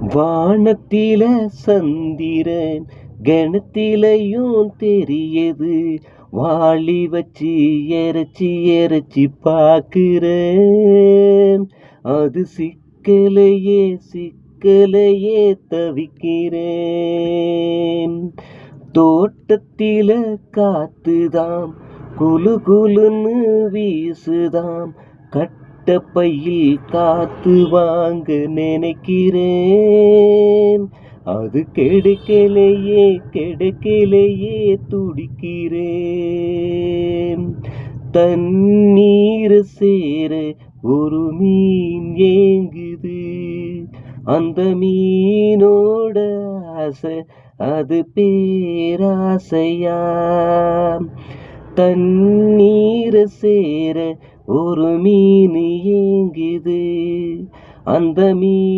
வானத்தில சந்திரன் கணத்திலையும் தெரியது. வாளி வச்சு எரச்சி எரச்சி பார்க்கிறேன். அது சிக்கலையே சிக்கலையே தவிக்கிறேன். தோட்டத்தில காத்துதாம் குலு குலுன்னு வீசுதாம். கட்டப்பையில் காத்து வாங்க நினைக்கிறேன். அது கெடுக்கலையே கெடுக்கலையே துடிக்கிறேன். தண்ணீர் சேர ஒரு மீன் ஏங்குது. அந்த மீனோட ஆசை அது பேராசையா. தண்ணீர் சேர ஒரு மீன் ஏங்குது. அந்த மீன்